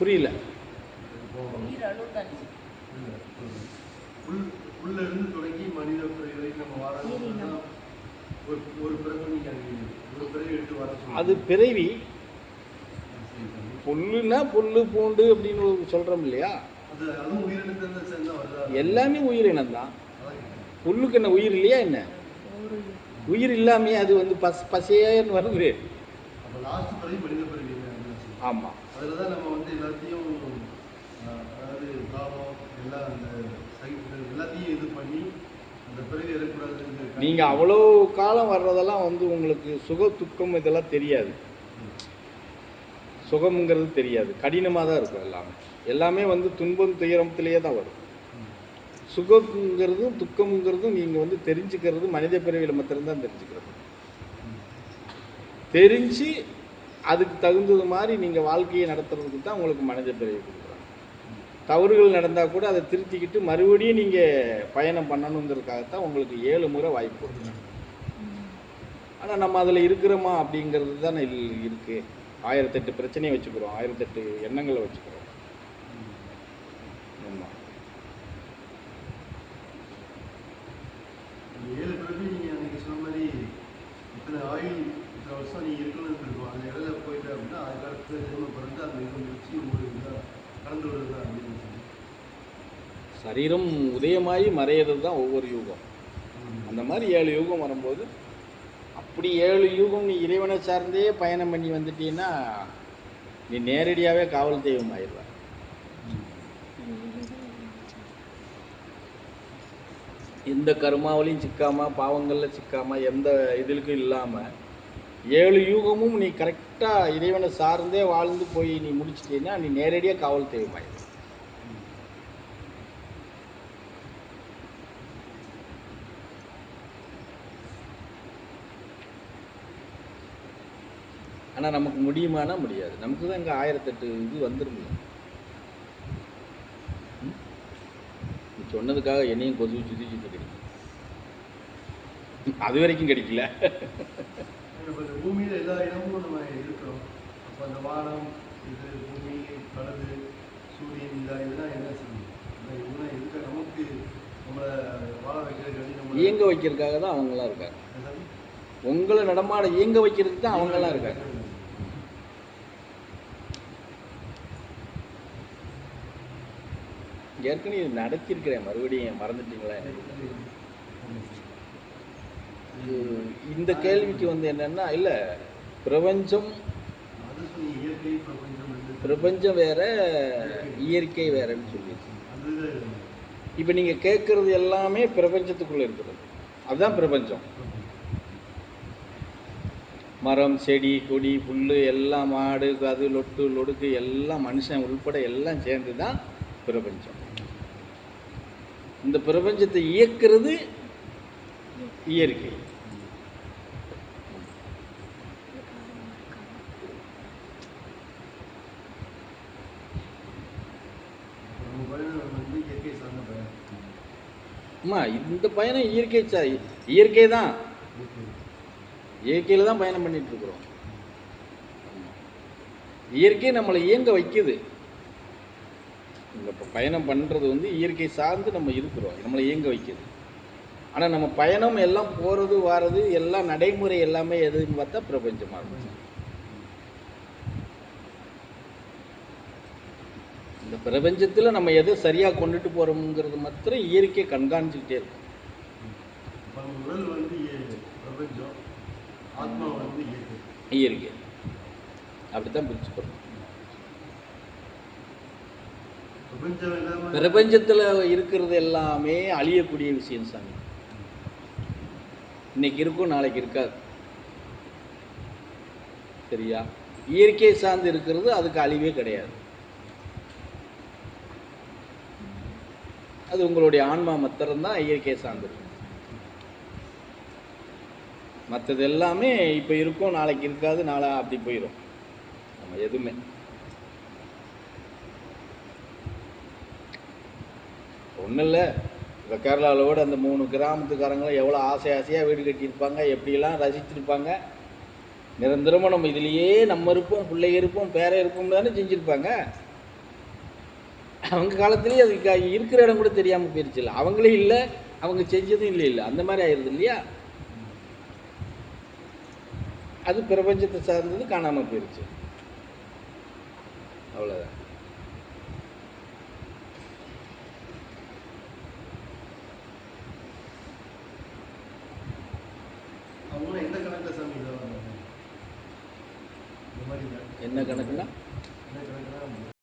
புரியல. தொடங்கி மனித நம்ம ஒரு ஒரு பிறகு நீங்க அங்க ஒரு பிறகு எடுத்து வர சொல்லுங்க. அது பிறவி. சரி, சரி. புல்லுனா புல்லு பூண்டு அப்படின்னு சொல்கிறோம் இல்லையா? எல்லாமே உயிரினம் தான். புல்லுக்கு என்ன உயிர் இல்லையா என்ன? உயிர் இல்லாமே அது வந்து பஸ் பசேன்னு வருது. ஆமாம் அதில் தான் நம்ம வந்து எல்லாத்தையும் அதாவது பாவம் எல்லாம் அந்த சைக்கிள் எல்லாத்தையும் இது பண்ணி அந்த நீங்கள் அவ்வளோ காலம் வர்றதெல்லாம் வந்து உங்களுக்கு சுக துக்கம் இதெல்லாம் தெரியாது. சுகம்ங்கிறது தெரியாது. கடினமாக தான் இருக்கும் எல்லாமே. எல்லாமே வந்து துன்பம் துயரத்திலேயே தான் வரும். சுகங்கிறதும் துக்கம்ங்கிறதும் நீங்கள் வந்து தெரிஞ்சுக்கிறது மனித பிறவியில் மாத்திரம்தான் தெரிஞ்சுக்கிறது. தெரிஞ்சு அதுக்கு தகுந்தது மாதிரி நீங்கள் வாழ்க்கையை நடத்துறதுக்கு தான் உங்களுக்கு மனித பிறவி கொடுக்குறாங்க. தவறுகள் நடந்தால் கூட அதை திருத்திக்கிட்டு மறுபடியும் நீங்கள் பயணம் பண்ணணுங்கிறதுக்காகத்தான் உங்களுக்கு ஏழு முறை வாய்ப்பு கொடுக்குறாங்க. ஆனால் நம்ம அதில் இருக்கிறோமா அப்படிங்கிறது தானே இருக்குது ஆயிரத்தெட்டு பிரச்சனையை வச்சுக்கிறோம். ஆயிரத்தெட்டு எண்ணங்களை வச்சுக்கிறோம் ஆமாம் இந்த ஏழு பிறவி நீங்க அன்னைக்கு சொன்ன மாதிரி இத்தனை ஆயுள் இத்தனை வருஷம் நீங்க இருக்கணும்னு இருக்கும் அந்த இடையில போயிட்டு அப்படின்னா அதுக்கு அடுத்த ஜென்மம் பிறந்து அந்த இது முடிச்சு ஒரு இதாக கடந்து வருது அப்படின்னு சொல்லி சரீரம் உதயமாகி மறையிறது தான் ஒவ்வொரு யுகம். அந்த மாதிரி ஏழு யுகம் வரும்போது அப்படி ஏழு யுகம் நீ இறைவனை சார்ந்தே பயணம் பண்ணி வந்துட்டீன்னா நீ நேரடியாகவே காவல் தெய்வம் ஆயிடுவ. எந்த கருமாவிலையும் சிக்காமல் பாவங்களில் சிக்காமல் எந்த இதுலுக்கும் இல்லாமல் ஏழு யூகமும் நீ கரெக்டாக இறைவனை சார்ந்தே வாழ்ந்து போய் நீ முடிச்சிட்டீன்னா நீ நேரடியாக காவல் தெய்வம் ஆயிடுவ. ஆனால் நமக்கு முடியுமானா முடியாது. நமக்கு தான் இங்கே ஆயிரத்தெட்டு இது வந்துருங்க ம்? நீ சொன்னதுக்காக என்னையும் கொசு சுற்றி சுற்றி கிடைக்கும் அது வரைக்கும் கிடைக்கல. பூமியில எல்லா இடமும் நம்ம இருக்கிறோம். அப்போ அந்த வானம் இது பூமி கடல் சூரியன் இந்த இதெல்லாம் என்ன செய்யும்? இதெல்லாம் இருக்க நமக்கு நம்மளை வாழ வைக்கிறது இயங்க வைக்கிறதுக்காக தான் அவங்களாம் இருக்காங்க. உங்களை நடமாட இயங்க வைக்கிறதுக்கு தான் அவங்கெல்லாம் இருக்காங்க. ஏற்கனவே இது நடத்தியிருக்கிறேன் மறுபடியும் மறந்துட்டீங்களா? இந்த கேள்விக்கு வந்து என்னென்னா இல்லை பிரபஞ்சம் பிரபஞ்சம் வேற இயற்கை வேறன்னு சொல்லி இப்போ நீங்கள் கேட்குறது எல்லாமே பிரபஞ்சத்துக்குள்ளே இருக்கிறது. அதுதான் பிரபஞ்சம். மரம் செடி கொடி புல் எல்லாம் மாடு அது லொட்டு லொடுக்கு எல்லாம் மனுஷன் உள்பட எல்லாம் சேர்ந்து தான் பிரபஞ்சம். இந்த பிரபஞ்சத்தை இயக்கிறது இயற்கை. அம்மா இந்த பயணம் இயற்கை சா இயற்கை தான். இயற்கையில் தான் பயணம் பண்ணிட்டு இருக்கிறோம். இயற்கை நம்மளை இயங்க வைக்குது. இந்த பயணம் பண்ணுறது வந்து இயற்கை சார்ந்து நம்ம இருக்கிறோம். நம்மளை இயங்க வைக்குது. ஆனால் நம்ம பயணம் எல்லாம் போகிறது வாரது எல்லாம் நடைமுறை எல்லாமே எதுன்னு பார்த்தா பிரபஞ்சமாக இருக்கும் இந்த பிரபஞ்சத்தில் நம்ம எதை சரியாக கொண்டுட்டு போகிறோம்ங்கிறது மாத்திரம் இயற்கை கண்காணிச்சுக்கிட்டே இருக்கும் உடல் வந்து பிரபஞ்சம் ஆத்மா வந்து இயற்கை. இயற்கை. அப்படித்தான் பிரிச்சுக்கிறோம் பிரபஞ்சம் இல்லாம பிரபஞ்சத்தில் இருக்கிறது எல்லாமே அழியக்கூடிய விஷயம் சாமி. இன்னைக்கு இருக்கும் நாளைக்கு இருக்காது. சரியா? இயற்கை சார்ந்து இருக்கிறது அதுக்கு அழிவே கிடையாது. அது உங்களுடைய ஆன்மா மத்திரம்தான் இயற்கை சார்ந்திருக்கும் மற்றது எல்லாமே இப்போ இருக்கும் நாளைக்கு இருக்காது நாளா அப்படி போயிடும் நம்ம எதுவுமே. ஒன்றும் இல்லை இப்போ கேரளாவில் கூட அந்த மூணு கிராமத்துக்காரங்களும் எவ்வளோ ஆசை ஆசையாக வீடு கட்டியிருப்பாங்க எப்படிலாம் ரசிச்சிருப்பாங்க. நிரந்தரமாக நம்ம இதுலேயே நம்ம இருப்போம் பிள்ளை இருப்போம் பேர இருப்போம் தானே செஞ்சுருப்பாங்க. அவங்க காலத்துலேயே அது இருக்கிற இடம் கூட தெரியாமல் போயிருச்சு இல்லை. அவங்களே இல்லை அவங்க செஞ்சதும் இல்லை இல்லை. அந்த மாதிரி ஆயிடுது இல்லையா? அது பிரபஞ்சத்தை சார்ந்தது காணாமல் போயிருச்சு. அவ்வளோதான் கணக்கில் சாமி